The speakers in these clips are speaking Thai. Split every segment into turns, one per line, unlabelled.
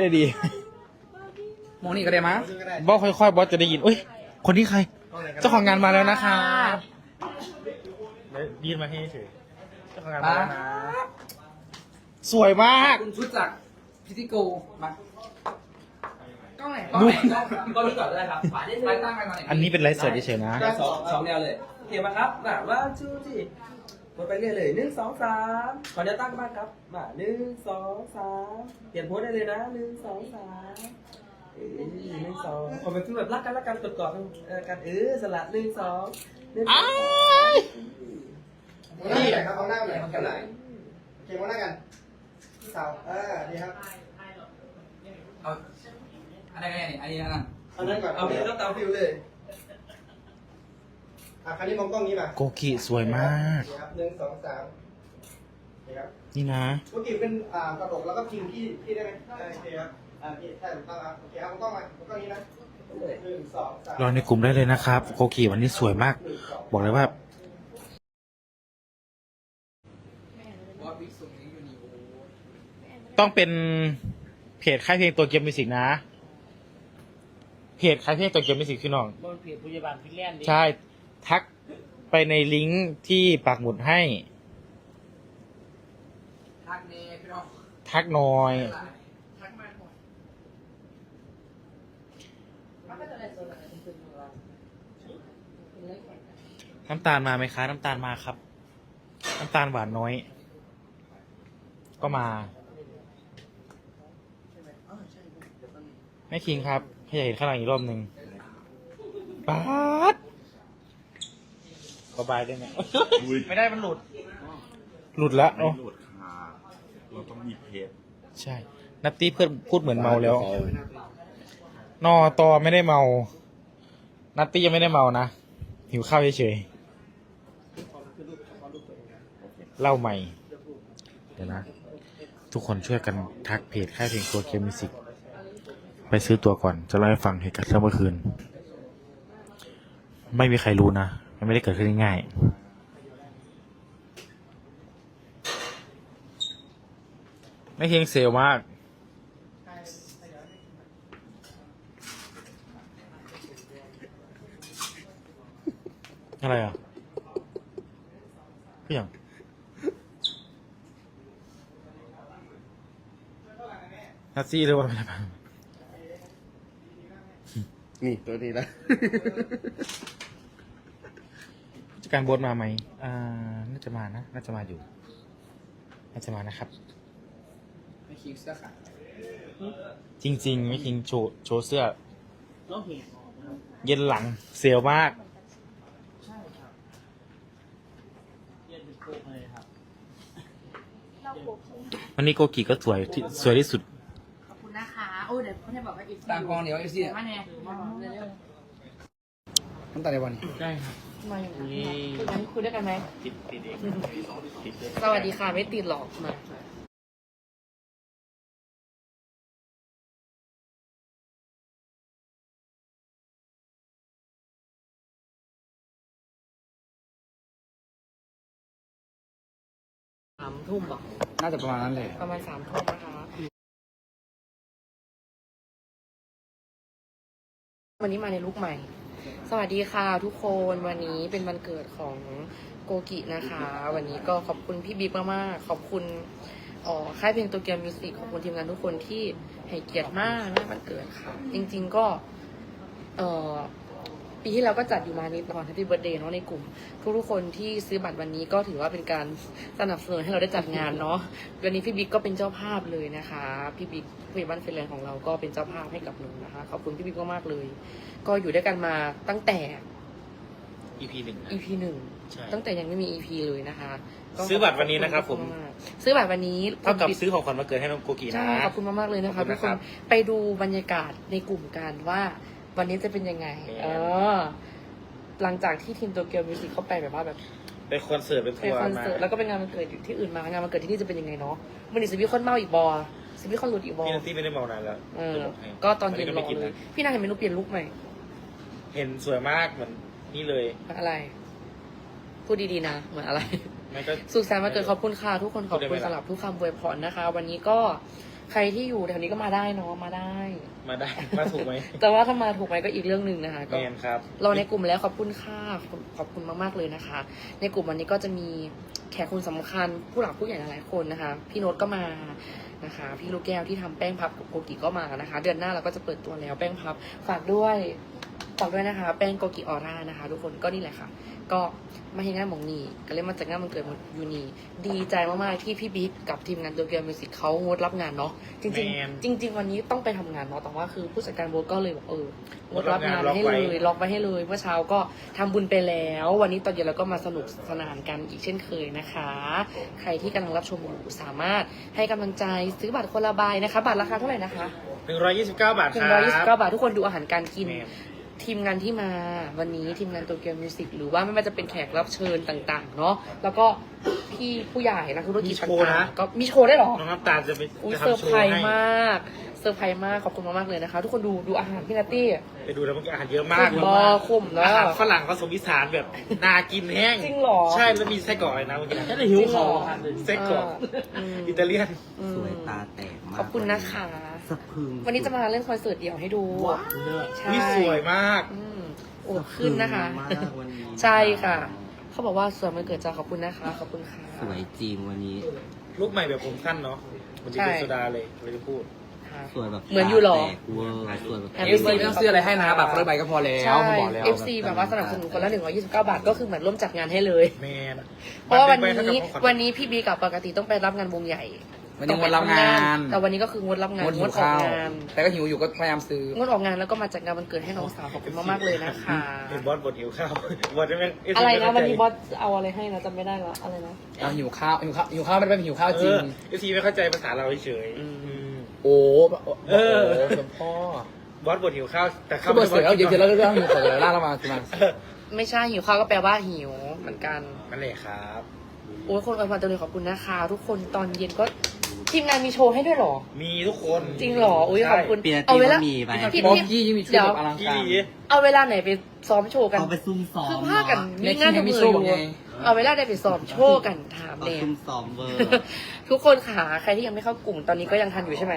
ได้ดี
โมนี่ก็ได้มั้ง
บอสค่อยๆบอสจะได้ยินอุ้ยคนนี้ใคร เจ้าของงานมาแล้วนะคะยืนมาให้เฉยเจ้าของงานมาแล้วนะสวยมาก
คุณชุดจากพิธีโกมาก็ไหน
ดู
ก็รู้ก่อนได้ครับฝาได้
ไป
เลย
ตั้งไปตอนไหน
อันนี้เป็นไลฟ์สดเฉยๆนะ
ได้สองสองแนวเลยเขียนมาครับมาว่าชูจีก ดไปเรื่อยเลยหนึ่งสองสามขอแนวตั้งบ้างครับ มาหนึ่งสองสามเปลี่ยนโพสได้เลยนะหนึ่งสองสามเออหนึ่งสองขอเป็นคือแบบรักกันรักกันกดกอดกันเออสลัดหนึ่งสองหนึ่งสอง
มองหน้ากันครับมองหน้ากันหน่อยมองกันหน่อยโอเคมองหน้ากันพี่สาวเออดีครับ
เอาอะไรกันเนี่ยอันนี้อันนั้น
เอานั้นก่อน
เอาไปก็ตามฟิวเลย
อะคราวนี้มองกล้องนี้มา
โกกิสวยมาก
โอเคครับหนึ่งสองสามโอเคครับ
นี่นะ
เมื่อกี้เป็นอ่ากระดกแล้วก็พิงที่ที่ได้ไหมได้โอเคครับอ่าพี่ใช่ถูกต้องครับโอเคครับมองกล้องมามองกล้องนี้นะหนึ่งสองสาม
รอในกลุ่มได้เลยนะครับ โกกิวันนี้สวยมาก
หนึ่งสอง
บอกเลยว่า
บอสวิกสุงนี้อยู่นี่โอ้
ต้องเป็นเพจค่ายเพลงตัวเกียวมิวสิกนะ เพจค่ายเพลงตัวเกียวมิวสิกพี่น้อง
บนเพจพยาบาลฟินแลนด์ดิ
ใช่ ทักไปในลิงก์ที่ปักหมุดให้
ทักเน่พี่น้อง
ทักหน่อย
ทักมาหน่อย
น้ำตาลมาไหมคะน้ำตาลมาครับ น้ำตาลหวานน้อย ก็มาแม่คิงครับให้อยากเห็นข้างหลังอีกรอบหนึ่งป๊าด ก็บายได้ไหมไม่ได้มันหลุด หลุดแล้ว
ไม่
เนาะ
หลุดค่ะเราต้องมีเพจ
ใช่ นัตตี้เพื่อนพูดเหมือนเมาแล้ว นอตอไม่ได้เมา นัตตี้ยังไม่ได้เมานะ หิวข้าวเฉยๆเล่าใหม่ เดี๋ยวนะ ทุกคนช่วยกันทักเพจค่ายเพลงตัวเคมิสิก ไปซื้อตัวก่อน จะเล่าให้ฟังเหตุการณ์เมื่อคืน ไม่มีใครรู้นะ มันไม่ได้เกิดขึ้นง่ายไม่เพียงเซลมากอะไรอะพี่ยังนัตซี่หรือว่าอะไรบ้าง
นี่ ตัวนี้นะ
การโบทมาไหมอ่า น่าจะมานะ น่าจะมาอยู่ น่าจะมานะครับ
ไม่คิงเสื้อขาด
จริงๆ ไม่คิงโชว์โชว์เสื้อ
น้องเห็น
เย็นหลังเซลลมาก
ใช่ครับเรียนเป็นโค้ชเลยครับ
วันนี้โกกิก็สวยที่สวยที่สุด
ขอบคุณนะคะ โอ้ เดี๋ยวเขาจะบอกว่าอีก
ต่างกองเดี๋ยวไอ้ซี่
มาเนี่ยเร็ว
น้ำตาในวันนี้
ได้ครับ
ๆ มาอย่างนี้คุยกันคุยด้วยกันไหม
ติดติดเองติดเลย
สวัสดีค่ะ ไม่ติดหรอกมาสามทุ่มเหรอ
น่าจะประมาณนั้นเลย
ประมาณสามทุ่มนะคะ วันนี้มาในลุคใหม่ สวัสดีค่ะทุกคนวันนี้เป็นวันเกิดของโกกินะคะ วันนี้ก็ขอบคุณพี่บิ๊กมากๆขอบคุณอ๋อค่ายเพลงโตเกียวมิวสิกขอบคุณทีมงานทุกคนที่ให้เกียรติมากนะวันเกิดค่ะ จริง ๆก็ เออ ปีที่แล้วก็จัดอยู่มานิดตอน Happy Birthday เนาะในกลุ่ม ทุกๆคนที่ซื้อบัตรวันนี้ก็ถือว่าเป็นการสนับสนุนให้เราได้จัดงานเนาะวันนี้พี่บิ๊กก็เป็นเจ้าภาพเลยนะคะ พี่บิ๊กผู้ใหญ่บ้านเฟรนด์ของเราก็เป็นเจ้าภาพให้กับหนูนะคะขอบคุณพี่บิ๊กมากๆเลย ก็อยู่ด้วยกันมาตั้งแต่
EP หนึ่งนะ
EP หนึ่ง
ใช่
ตั้งแต่ยังไม่มี EP เลยนะคะก็
ซื้อบัตรวันนี้นะครับผม
ขอณากๆซื้อบัตรวันนี้
เท่ากับ
ปิด
ซื้อของขวัญมาเกิดให้น้องโกกินะ
ใช่ขอบคุณมากๆเลยนะคะ
ขอบคุ
ทุ
ณ
ก
นะ
ค
ครั
น
บ
ไปดูบรรยากาศในกลุ่มกันว่า วันนี้จะเป็นยังไง เออ หลังจากที่ทีมโตเกียวมิวสิกเข้าไปแบบว่าแบบ
ไปคอนเสิร์ตไป
ไป
ทัวร์
คอน
มา
เสิร์ตแล้วก็เป็นงานวันเกิดอยู่ที่อื่นมางานวันเกิดที่นี่จะเป็นยังไงเนาะมันนี้จะมีคนเมาอีกบอจะมีคนหลุดอีกบอ
พี่นัตตี้ไม่ได้เมานานแล้ว
เออ
จะบให้
ก็ตอนเย็น
วั
ร
ไม่
อ
กิน
เล
นะ
ยพี่นางเห็นเมนูเปลี่ยนลุกใหม่
เห็นสวยมากเหมือนนี่เลย
อะไร พูดดีๆนะ เหมือนอะไร
ไม่ก็
สุขสันต์วันเกิดขอบคุณค่ะทุกคนขอบ
พูดได้
คุณ
ไหมล่ะ
สำหรับทุกคำอวยพรนะคะ วันนี้ก็ ใครที่อยู่แถวนี้ก็มาได้เนาะมาได้
มาได้ มาถูกไหม
แต่ว่าถ้ามาถูกไหมก็อีกเรื่องหนึ่งนะคะ
แม
ก็
นครับ
เราในกลุ่มแล้วขอบคุณค่ะขอบคุณขอบคุณมากๆเลยนะคะ ในกลุ่มวันนี้ก็จะมีแขกคนสำคัญ ผู้หลักผู้ใหญ่หลายๆคนนะคะ พี่โน้ตก็มานะคะ พี่ลูกแก้วที่ทำแป้งพับกับโกกิก็มานะคะ เดือนหน้าเราก็จะเปิดตัวแล้วแป้งพับฝากด้วยฝากด้วยนะคะ แป้งโกกิออร่านะคะ ทุกคนก็นี่แหละค่ะ ก็มาเห็นงานหมองนี่ก็เลยมาจากงานมันเกิดยูนีดีใจมากๆที่พี่บิ๊กกับทีมงานตัวเกียวมิวสิกเขางดรับงานเนาะจริง
แมน
ๆ จริง ๆ วันนี้ต้องไปทำงานเนาะแต่ว่าคือผู้จัดการโบสก็เลยบอกเอองดรับงาน
ล็อก
ให้
ไว้
เลยล็อกไว้ให้เลยเมื่อเช้าก็ทำบุญไปแล้ว วันนี้ตอนเย็นเราก็มาสนุกสนานกันอีกเช่นเคยนะคะ ใครที่กำลังรับชมอยู่สามารถให้กำลังใจซื้อบัตรคนละใบนะคะบัตรราคาเท่าไหร่นะคะ
หนึ่งร้อยยี่สิบเก้าบาท
ห
ค
นึ่
รั
งร้อยยี่สิบเก้า
บ
บาททุกคนดูอาหารการกิน
แมน
ทีมงานที่มาวันนี้ทีมงานโตเกียวมิวสิกหรือว่าไม่ว่าจะเป็นแขกรับเชิญต่าง ๆ เนาะแล้วก็พี่ผู้ใหญ่นักธุรกิจ
มีโชว์
ต่า
นะ
งๆก็มีโชว์ได้วยเหรอ
น้องน้ำตาลจะไป
อุ้ย
จะ
เซอร์
ทำโช
ไพร
ว์
ส์
ให้
มากเซอร์ไพรส์มากขอบคุณมากๆเลยนะคะ ทุกคนดูดูอาหารพี่นัตตี้
ไปดูแล้วมันก็อาหารเยอะมาก
คุ้มบ่คุ้มแล้ว
อาหารฝรั่งผสมอีสานแบบน่ากินแห้ง
จริงเหรอ
ใช่แล้วมีไส้กรอกอะไรนะเมื่อกี้
แค่ได้หิวเขา
ไส้กรอก
อืม
อิตาเลียน
อืม
สวยตาแตกมาก
ขอบคุณนะคะ
สะพรึง
วันนี้จะมาเล่นคอนเสิร์ตเดี่ยวให้ดู
เลือก
ใช่
วิสวยมาก
อืมโอ้ขึ้นนะคะ
สพรึงมากวันนี้
ใช่ค่ะ เขาบอกว่าสวยมันเกิดจากขอบคุณนะคะ ขอบคุณค่ะ
สวยจริงวันนี้
ลูกใหม่แบบผมสั้นเนาะมันจะเป็นโซดาเลยเลยจะพูด
ค่ะ
สวยแบบ
เหมือนอยู่เหรอ
ตาแตกเวอร์สวยแบบ
แฮป
เอ
ปี้
ฟซีไม่ต้องซื้ออะไรให้นะบัตรคนละใบก็พอแล้ว
ใช่
ผมบอกแล้ว
FC แบบว่าสนับสนุนคนละ 129 บาท ก็คือเหมือนร่วมจัดงานให้เลย
แมน
เพราะว่าวัน
มัเป็ไป
นี้
เท่ากับของขญ
วันนี้พี่บีกับปกติต้องไปรับงานวงใหญ่
วันนี้งดรับงาน
แต่วันนี้ก็คืองดรับงาน
งดหิ
ง
ว
ดออก
ข้าว
งาน
แต่ก็หิวอยู่ก็พยายามซื้อ
งดออกงานแล้วก็มาจัดงานวันเกิดให้น้องสาวขอบคุณมากๆเลยนะคะ
เห็นบอสบทหิวข้าวบอสจะไม่
อะไรนะวันนี้บอสเอาอะไรให้นะจำไม่ได้ละอะไรนะ
เอาหิวข้าวหิวข้าวหิวข้าวไม่ได้เป็นหิวข้าวจริง
เอฟซีไม่เข้าใจภาษาเราเฉย
อืม
อืม
โอ้
เออ
โสมพ่อบ
อสบทหิวข้าวแต่
คือเบอร์เสือเอาเดี๋ยวเดี๋ยวเราเรื่องหิวขอเดี๋ยวล่าเรามาคือมา
เออ
ไม่ใช่หิวข้าวก็แปลว่าหิวเหมือนกัน
นั่นแหละครับ
โอ้ยคนอวยพรตัวเลยขอบคุณนะคะ ทุกคนตอนเย็นก็ ทีมงานมีโชว์ให้ด้วยเหรอ
มีทุกคน
จริงเหรออุ้ยขอบคุณ
ปีนา
เอา
ที
เว
ก็
ลา
มีไป
พี่
บอกกี้ยิ่งมีชุดแบบอลัง
พี่
การ
หลี
เอาเวลาไหนไปซ้อมโชว์กัน
เอาไปซุ่มซ้อม
คือผ้ากัน
ใน
มี
ที่
งาน
ยัง
ทำ
มี
มือ
โช
อ
ว์
ยู่
ไง
เอาเวลาได้ไปซ้อมโชว์กันถาม
เอา
เนี่ย
ซุ่มซ้อมเวอร์
ทุกคนค่ะใครที่ยังไม่เข้ากลุ่มตอนนี้ก็ยังทันอยู่ใช่ไหม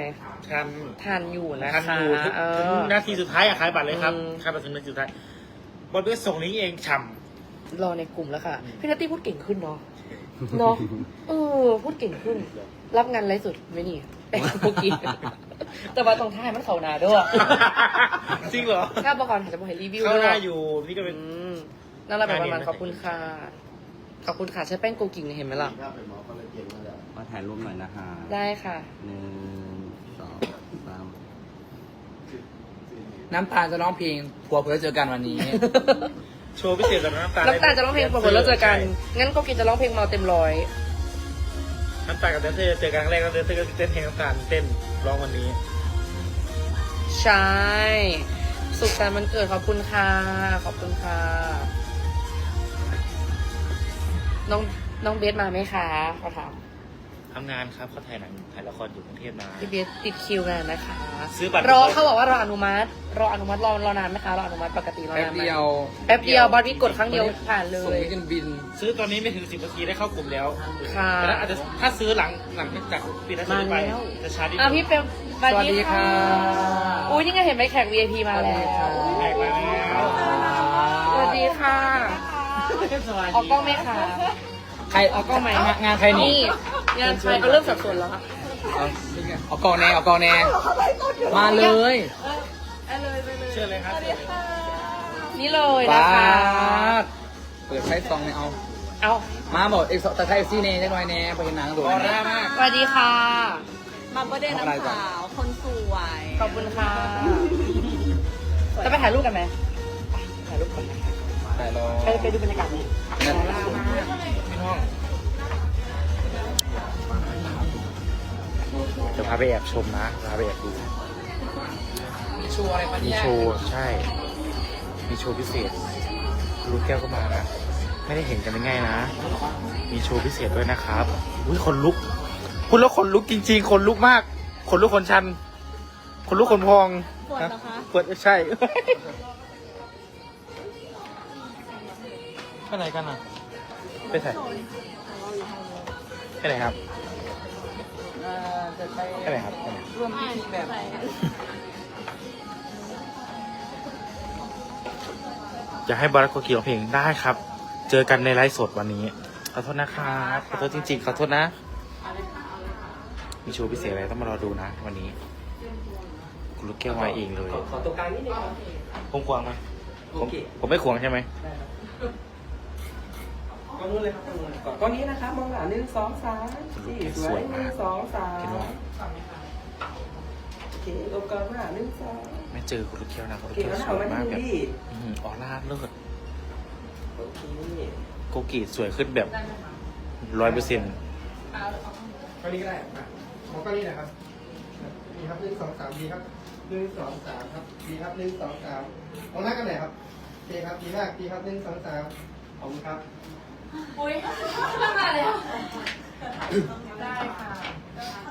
ทัน
ทันอยู่นะ
ทัน
คะ
อยู่ถึง
เอ
ถึง
อ
นาทีสุดท้ายอะขายบัตรเลยครับ
อืม
ขายบัตรถึงนาทีสุดท้ายบอสเบสส่งลิงก์เองฉ่
รอในกลุ่มแล้วค่ะพี่นัตตี้พูดเก่งขึ้นเนาะเนาะเออพูดเก่งขึ้น รับงานไรสุดไหมนี่เป็นเมื่อกี้แต่ว่าตรงท้ายมันเขาหนาด้วยำ
จริงเหรอ
ถ้าประกอบอาจจะบอกให้รีวิว
เข้า
ด้วย
หน้าอยู่นี่ก็เป็น
อืมนั่นแหละแบบประมาณ
งานเห็นไหม
ขอบคุณค่ะขอบคุณค่ะใช้แป้งโกกิ่งเนี่ยเห็นไหมล่ะ
มาถ่ายรูปหน่อยนะคะ
ได้ค่ะ
หนึ่งสองสาม
น้ำตาลจะร้องเพลงผัวเพื่อเจอกันวันนี้
โชว์พิเศษกับน้ำตาล
น้ำตาลจะร้องเพลงปรากฏแล้วเจอกัน งั้นโกกิ่งจะร้องเพลงเมาเต็มร้อย
น้ำตาลกับแดนเซอร์เจอกันครั้งแรกแล้วแดนเซอร์ก็เต้นเพลงน้ำตาลเต้นร้องวันนี้
ใช่ สุขสันต์วันเกิดขอบคุณค่ะ ขอบคุณค่ะ น้องน้องเบสมาไหมคะเขาถาม
ทำงานครับเขาถ่ายหนังถ่ายละครอยู่กรุงเทพมา
พี่เบสติดคิวงานนะคะ
ซื้อบัตร
รอเขาบอกว่ารออนุมัติ รออนุมัติรอรอนานไหมคะรออนุมัติปกติรอ
แป๊บ
นานไหม
เดียว
แป๊บเดียวบอสวิกกดครั้งเดียวผ่านเล
ส่ง
ย
ไปจนบิน
ซื้อตอนนี้ไม่ถึงสิบนาทีได้เข้ากลุ่มแล้ว
ค่ะ
แต่ถ้าอาจจะถ้าซื้อหลังหลังจากปีนั้นไป
มาแล้ว
จะช้านิด
อะ
นึ
พี่
ง
เปรม
สวัสดีค่ะ
อุ้ยนี่ไงเห็นไหมแขก VIP มาแล้ว
แขกมาแล้ว
สวัสดีค่ะออกกล้องไหมคะ
ใคร
ออกกล้องไหม
งานงานใครนี่
งานใครก็เริ่มสับสนแล้วอะ
เอาเอากองแน่เอากองแน่มาเลย
เชื่อเลยครับ
นี่เลย
ป้า
นะคะ
ดเปิดไฟซองเนี่ยเอา
เอา
มาบอกเอ็กซ์แต่ไทยเอฟซีเน่จังหน่อยแน่ไปเห็นหนังโด
อ
ด
อร่ามาก
สวัสดีค่ะ
มาเบอร์เดย์น้ำสาวคนสวย
ขอบคุณค่ะจะไปถ่ายรูปกันไหมถ่ายรูปกันนะคะ
แต่รอ
ไปไปดูบรรยากาศไหม
นั่นา
ไปแอบชมนะพาไปแอบดู
มีโชว์อะไรปะ
มี
เนี่ย
โชว์ใช่ มีโชว์พิเศษลูกแก้วก็มานะไม่ได้เห็นกันง่ายๆนะ มีโชว์พิเศษด้วยนะครับอุ้ยคนลุกพูดแล้วคนลุกจริงๆ คนลุกมาก คนลุกคนชัน คนลุกคนพอง
ปวดเหรอคะ
ปวดใช่ ไปไหนกันอะ ไปไหนไปไหนครับ
อ่า
จะไป
ใช่ไหมครับใช่ไหม
ร่วมพิธีแบบ
จะให้บารักโกกิร้องเพลงได้ครับ เจอกันในไลฟ์สดวันนี้ ขอโทษนะครับขอโทษจริงๆ ขอโทษนะ มีโชว์พิเศษอะไรต้องมารอดูนะ วันนี้ คุณลูกแก้วมาเองเลย
ขอขอตัวกลางนิดนึงครับ
ผมควงไหมผม
โอเค
ผมไม่ควงใช่ไหม
ก้ อนนู้นเลยครับก้อนนู้นเลยก่อนก้อนนี้นะครับมองหลังหนึ่งสองสามสี่สวยหนึ่งสองสามโอเคลงก่อนว่าหนึ่งสอง
ไม่เจอคุณลูกแก้วนะคุณ
โอ
ลูก
เค
แก้ว
แล้ว
ส
เอา
วย
มา
มาก
ที่
แบบ
นี่
อื้อหือออร่าเลิศ
โอเค
โกกิสวยขึ้นแบบร้อยเปอร์เซ็นต์
ก็นี้ก็ได้อะมองก็นี้นะครับดีครับหนึ่งสองสามดีครับหนึ่งสองสามครับดีครับหนึ่งสองสามมองหน้ากันไหนอยครับโอเคครับดีมากดีครับหนึ่งสองสามขอบคุณครับ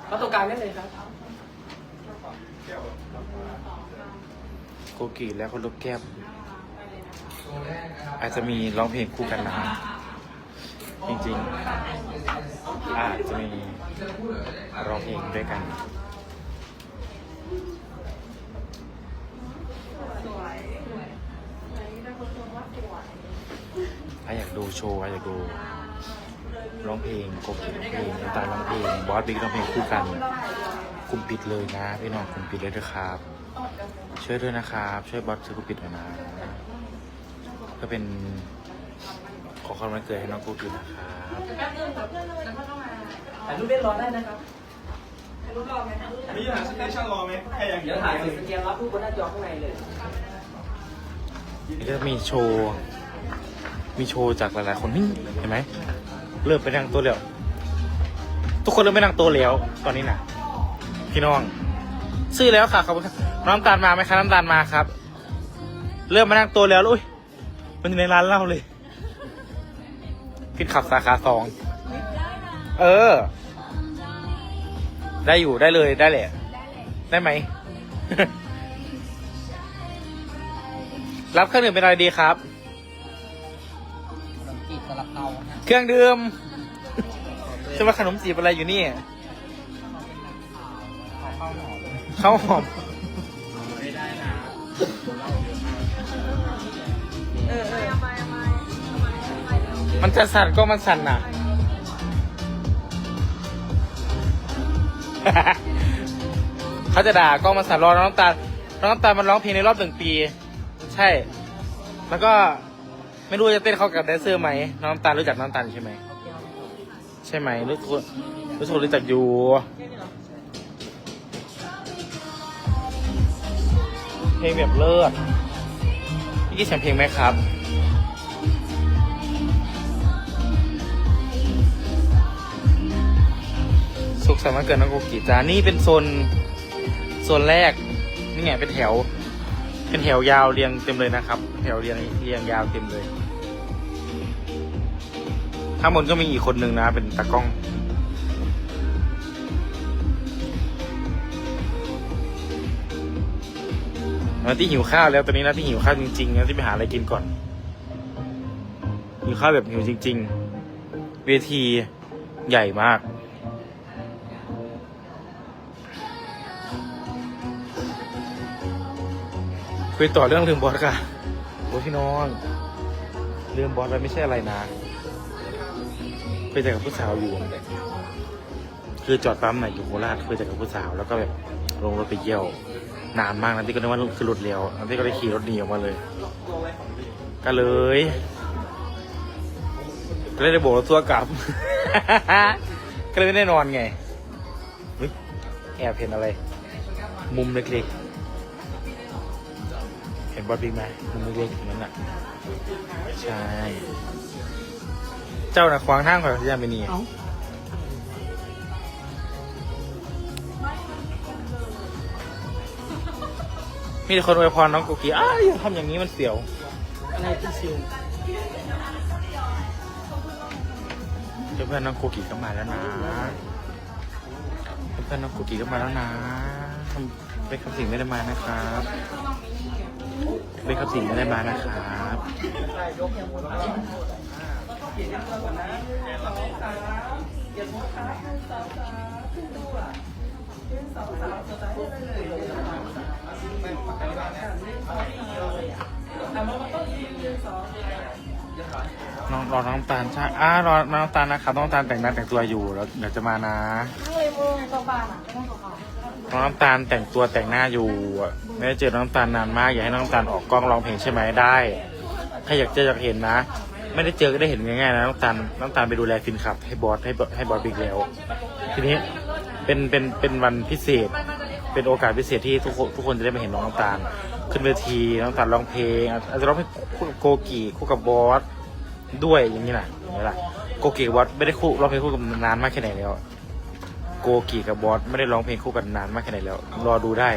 เอาตัวกลางได้เลยครับ
โกกิและคุณลูกแก้วอาจจะมีร้องเพลงคู่กันนะจริงๆอาจจะมีร้องเพลงด้วยกัน อยากดูโชว์อยากดูร้องเพลงโกกิร้องเพลงน้ำตาลร้องเพลงบอสบิ๊กร้องเพลงคู่กันกลุ่มปิดเลยนะพี่น้องกลุ่มปิดเลยด้วยครับ ช่วยด้วยนะครับ ช่วยบอสซื้อกลุ่มปิดหน่อยนะ ก็เป็นขอความวันเกิดให้น้องโกกินะครับ
ถ่ายรูปเล่นรอได้นะครับ
มีหาสเตชันรอไหมใครอยาก
เดี๋ยวถ่ายสแกนรับรูปบนหน้าจอข้างในเลย
นี่ก็มีโชว์ มีโชว์จากหลายๆคนนี่เห็นไหมเริ่มไปนั่งตัวแล้ว ทุกคนเริ่มไปนั่งตัวแล้ว ตอนนี้นะพี่น้อง ซื้อแล้วค่ะขอบคุณครับน้ำตาลมาไหมคะน้ำตาลมาครับ เริ่มมานั่งตัวแล้วอุ้ยมันอยู่ในร้านเหล้าเลยพินขับสาขาสองเออ ได้อยู่ได้เลยได้แหละได้ไหม รับเครื่องดื่มเป็นอะไรดีครับ
เปาฮะ
เครื่องดื่มจะมาขนมจีบอะไรอยู่นี่
ข้าวหอม
ข้าวหอมมันจะสั่นก็มันสั่นน่ะ เขาจะด่าก็มันสั่นรอน้องน้ำตาลน้องน้ำตาลมันร้องเพลงในรอบหนึ่งปี ใช่ แล้วก็ ไม่รู้จะเต้นเข้ากับแดนเซอร์ไหมน้องน้ำตาลรู้จักน้องน้ำตาลใช่ไหมใช่ไหมรู้ทุกรู้ทุกคนรู้จักอยู่เพลงแบบเลิศพี่กี้เสียงเพลงไหมครับสุขสันต์วันเกิดน้องโกกิจ้านี่เป็นโซนโซนแรก นี่ไงเป็นแถว เป็นแถวยาวเรียงเต็มเลยนะครับ แถวเรียงเรียงยาวเต็มเลยข้างบนก็มีอีกคนนึงนะ เป็นตากล้องนาที่หิวข้าวแล้วตอนนี้นาที่หิวข้าวจริงๆนะที่ไปหาอะไรกินก่อนหิวข้าวแบบหิวจริง ๆ เวทีใหญ่มาก คุยต่อเรื่องลืมบอสค่ะโอ้พี่น้องลืมบอสไปไม่ใช่อะไรนะคุยแต่กับผู้สาวอยู่ คือจอดปั๊มไหนอยู่โคราชคุยแต่กับผู้สาว แล้วก็แบบลงรถไปเยี่ยวนานมากนะที่ก็นึกว่าคือรถเร็วนะที่ก็เลยขี่รถหนีออกมาเลย ก็เลยก็เลยได้โบกรถทัวร์กลับ ก็เลยไม่ได้นอนไงแอบเห็นอะไร มุมเล็กๆ นบอสบิ๊กไหมมุมเล็กๆอย่างนั้นน่ะ ใช่ เจ้าน่ะขวางทางข่อยพยายามไปนี่
เอ้า
มีแต่คนอวยพรน้องกุกกี้อ้าวอย่าทำอย่างนี้มันเสียว
อะไรที่ซิว
เพื่อนๆน้องกุกกี้ก็มาแล้วนะ เพื่อนๆน้องกุกกี้ก็มาแล้วนะเป็นคำสิ่งไม่ได้มานะครับ เป็นคสิงไม่ได้มานะครับ
เขียนเรื่องก่อนนะหนึ่งสองสามเขียนโพสต์ครับหนึ่งสองสามขึ้นดูอะหนึ่งสองสามสไตล์ได้เลยหนึ่งสองสานึ่งหนึ่งสองสามอะมามาต้นทีหนึ่งสองเดี๋ยวก่อน
น้องรอน้องตาลใช่อ่ารอน้องตาลนะครับน้องตาลแต่งหน้าแต่งตัวอยู่แล้วเดี๋ยวจะมานะ น้องน้ำตาลแต่งตัวแต่งหน้าอยู่ไม่ได้เจอน้องน้ำตาลนานมากอยากให้น้องน้ำตาลออกกล้องร้องเพลงใช่ไหมได้ใครอยากเจออยากเห็นนะ ไม่ได้เจอก็ได้เห็นง่ายๆนะน้องน้ำตาลน้องน้ำตาลไปดูแลฟินคลับ ให้บอสให้บอสให้บอสบิ๊กแล้วทีนี้เป็นเป็นเป็นวันพิเศษ เป็นโอกาสพิเศษที่ทุกคนทุกคนจะได้มาเห็นน้องน้ำตาล ขึ้นเวทีน้องน้ำตาลร้องเพลงอาจจะร้องเพลงคู่กับโกกีคู่กับบอสด้วยอย่างนี้นะอย่างนี้ล่ะโกกีกับบอสไม่ได้คู่ร้องเพลงคู่กันนานมากแค่ไหนแล้ว โกกีกับบอสไม่ได้ร้องเพลงคู่กันนานมากแค่ไหนแล้ว รอดูได้